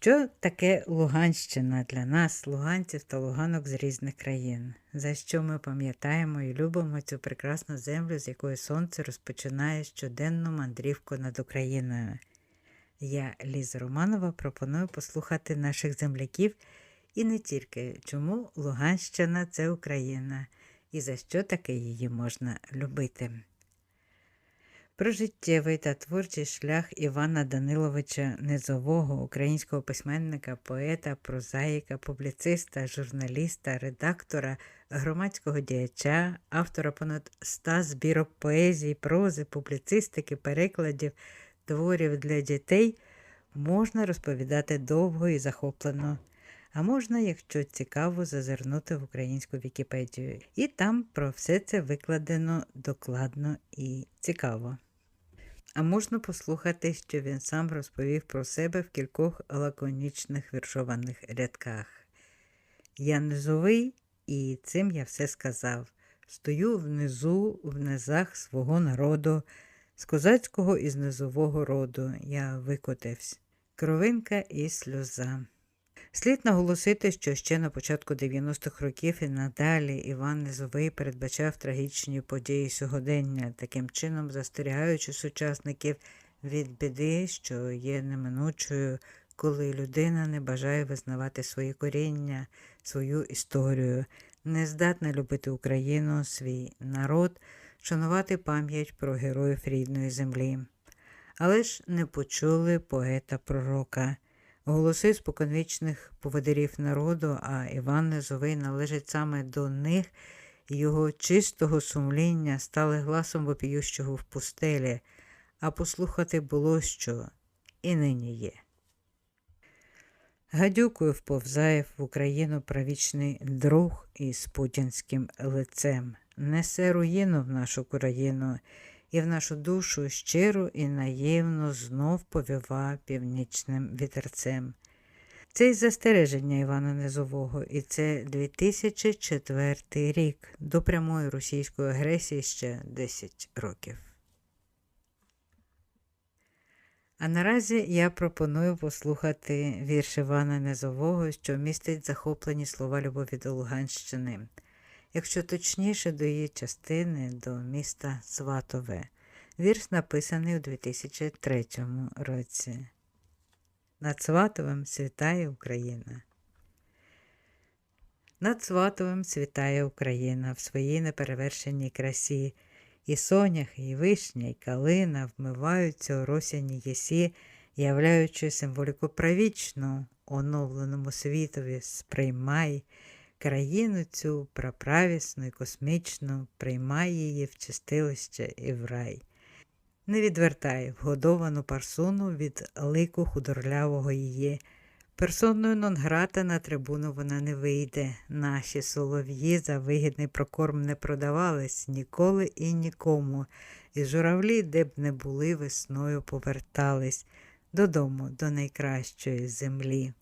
Що таке Луганщина для нас, луганців та луганок з різних країн? За що ми пам'ятаємо і любимо цю прекрасну землю, з якої сонце розпочинає щоденну мандрівку над Україною? Я, Ліза Романова, пропоную послухати наших земляків і не тільки, чому Луганщина це Україна і за що таке її можна любити. Про життєвий та творчий шлях Івана Даниловича Низового, українського письменника, поета, прозаїка, публіциста, журналіста, редактора, громадського діяча, автора понад ста збірок поезії, прози, публіцистики, перекладів, творів для дітей, можна розповідати довго і захоплено. А можна, якщо цікаво, зазирнути в українську Вікіпедію. І там про все це викладено докладно і цікаво. А можна послухати, що він сам розповів про себе в кількох лаконічних віршованих рядках. Я низовий, і цим я все сказав. Стою внизу, в низах свого народу, з козацького і з низового роду я викотився. Кровинка і сльоза. Слід наголосити, що ще на початку 90-х років і надалі Іван Низовий передбачав трагічні події сьогодення, таким чином застерігаючи сучасників від біди, що є неминучою, коли людина не бажає визнавати свої коріння, свою історію, не здатна любити Україну, свій народ, шанувати пам'ять про героїв рідної землі. Але ж не почули поета-пророка. Голоси споконвічних поводирів народу, а Іван Низовий належить саме до них, його чистого сумління стали гласом вопіющого в пустелі, а послухати було що і нині є. Гадюкою вповзає в Україну правічний друг із путінським лицем, несе руїну в нашу країну і в нашу душу щиро і наївно знов повіва північним вітерцем. Це й застереження Івана Низового, і це 2004 рік до прямої російської агресії ще 10 років. А наразі я пропоную послухати вірш Івана Низового, що містить захоплені слова любові до Луганщини якщо точніше до її частини до міста Сватове. Вірш написаний у 2003 році. Над Сватовим світає Україна. Над Сватовим світає Україна в своїй неперевершеній красі, і сонях, і вишня, і калина вмиваються у росяні єсі, являючи символіку правічну, оновленому світові сприймай. Країну цю праправісну і космічну, приймай її в чистилище і в рай. Не відвертай вгодовану парсуну від лику худорлявого її. Персоною Нонграта на трибуну вона не вийде. Наші солов'ї за вигідний прокорм не продавались ніколи і нікому, і журавлі, де б не були, весною повертались додому, до найкращої землі.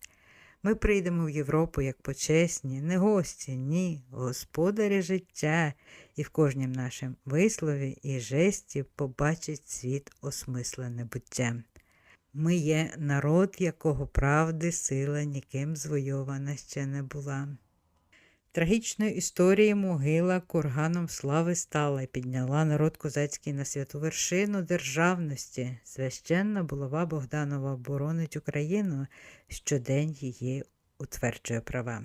Ми прийдемо в Європу як почесні, не гості, ні, господарі життя, і в кожнім нашому вислові і жесті побачить світ осмислене буття. Ми є народ, якого правди сила ніким звойована ще не була. Трагічної історії могила курганом слави стала і підняла народ козацький на святу вершину державності. Священна булава Богданова боронить Україну, щодень її утверджує права.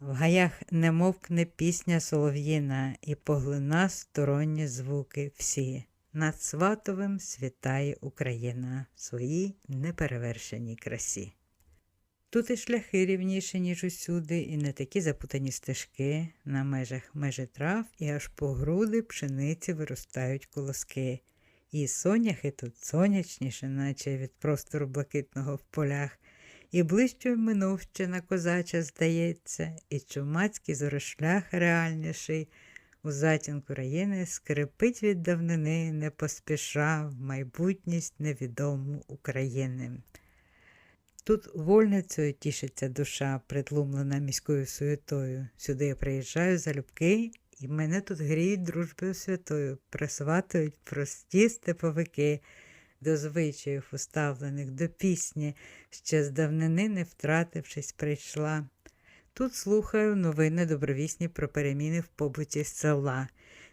В гаях не мовкне пісня солов'їна і поглина сторонні звуки всі. Над Сватовим світає Україна в своїй неперевершеній красі. Тут і шляхи рівніші, ніж усюди, і не такі запутані стежки, на межах межі трав і аж по груди пшениці виростають колоски. І соняхи тут сонячніше, наче від простору блакитного в полях, і ближче минувщина козача здається, і чумацький зорошлях реальніший. У затінку раїни скрипить від давнини, не поспішав майбутність невідому України. Тут вольницею тішиться душа, притлумлена міською суєтою. Сюди я приїжджаю залюбки, і мене тут гріють дружбою святою, присватують прості степовики. до звичаїв уставлених, до пісні, ще з давнини не втратившись, прийшла. Тут слухаю новини добровісні про переміни в побуті села.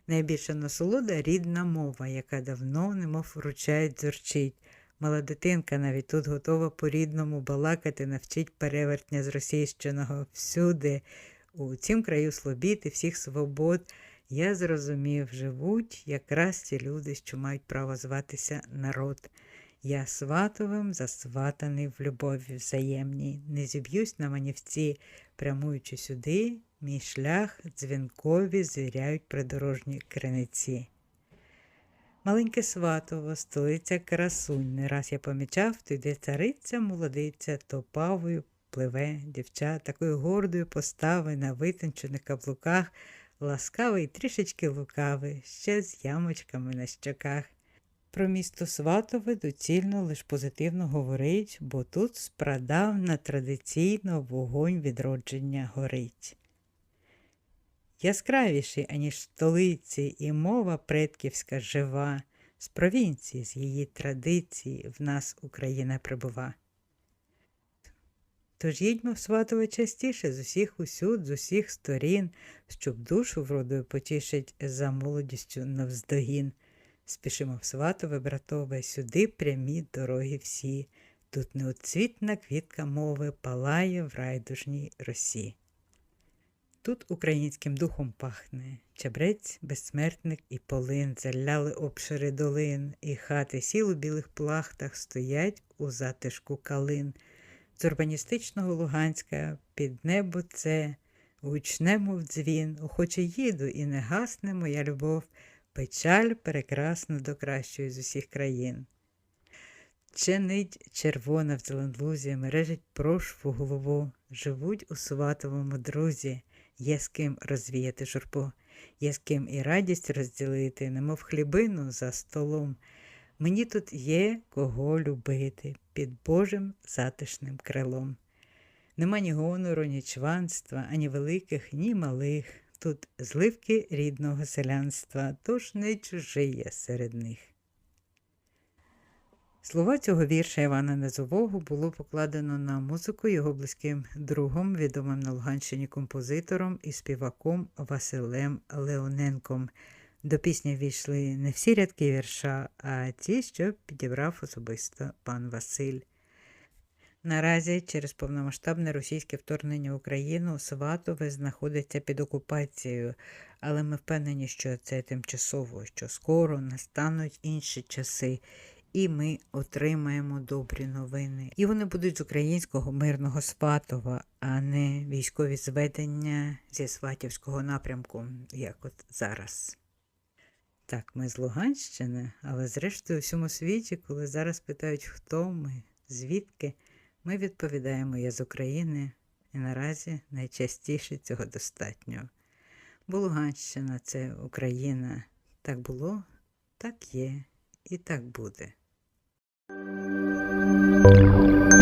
Найбільша насолода рідна мова, яка давно, немов вручають зорчить. Мала дитинка навіть тут готова по-рідному балакати, навчить перевертня з російщиного всюди. У цім краю слобід всіх свобод. Я зрозумів, живуть якраз ті люди, що мають право зватися народ. Я сватовим засватаний в любові взаємній, не зіб'юсь на манівці, прямуючи сюди, мій шлях дзвінкові звіряють придорожні криниці. Маленьке сватово, столиця красунь. Не раз я помічав, то йде цариця, молодиця, то павою пливе дівча такою гордою постави на витончених каблуках, ласкавий, трішечки лукавий, ще з ямочками на щоках. Про місто Сватове доцільно лиш позитивно говорить, бо тут спрадавна традиційно вогонь відродження горить. Яскравіший, аніж столиці, і мова предківська жива, з провінції, з її традиції в нас Україна прибува. Тож їдьмо в Сватове частіше з усіх усюд, з усіх сторін, щоб душу вродою потішить за молодістю навздогін. Спішимо в Сватове, братове, сюди прямі дороги всі. Тут неоцвітна квітка мови палає в райдужній росі. Тут українським духом пахне. Чабрець, безсмертник і полин заляли обшири долин, і хати сіл у білих плахтах стоять у затишку калин. З урбаністичного Луганська під небо це гучне, мов дзвін, охоче їду, і не гасне моя любов, печаль прекрасна до кращої з усіх країн. Чинить червона в зеленлузі, мережить прошву голову, живуть у сватовому друзі, є з ким розвіяти журбу, є з ким і радість розділити, немов хлібину за столом. Мені тут є кого любити під Божим затишним крилом. Нема ні гонору, ні чванства, ані великих, ні малих. Тут зливки рідного селянства, тож не чужий я серед них. Слова цього вірша Івана Незового було покладено на музику його близьким другом, відомим на Луганщині композитором і співаком Василем Леоненком. До пісні війшли не всі рядки вірша, а ті, що підібрав особисто пан Василь. Наразі через повномасштабне російське вторгнення в Україну Сватове знаходиться під окупацією, але ми впевнені, що це тимчасово, що скоро настануть інші часи, і ми отримаємо добрі новини. І вони будуть з українського мирного Сватова, а не військові зведення зі Сватівського напрямку, як от зараз. Так, ми з Луганщини, але зрештою у всьому світі, коли зараз питають, хто ми, звідки, ми відповідаємо я з України, і наразі найчастіше цього достатньо. Бо Луганщина це Україна. Так було, так є і так буде. Thank you.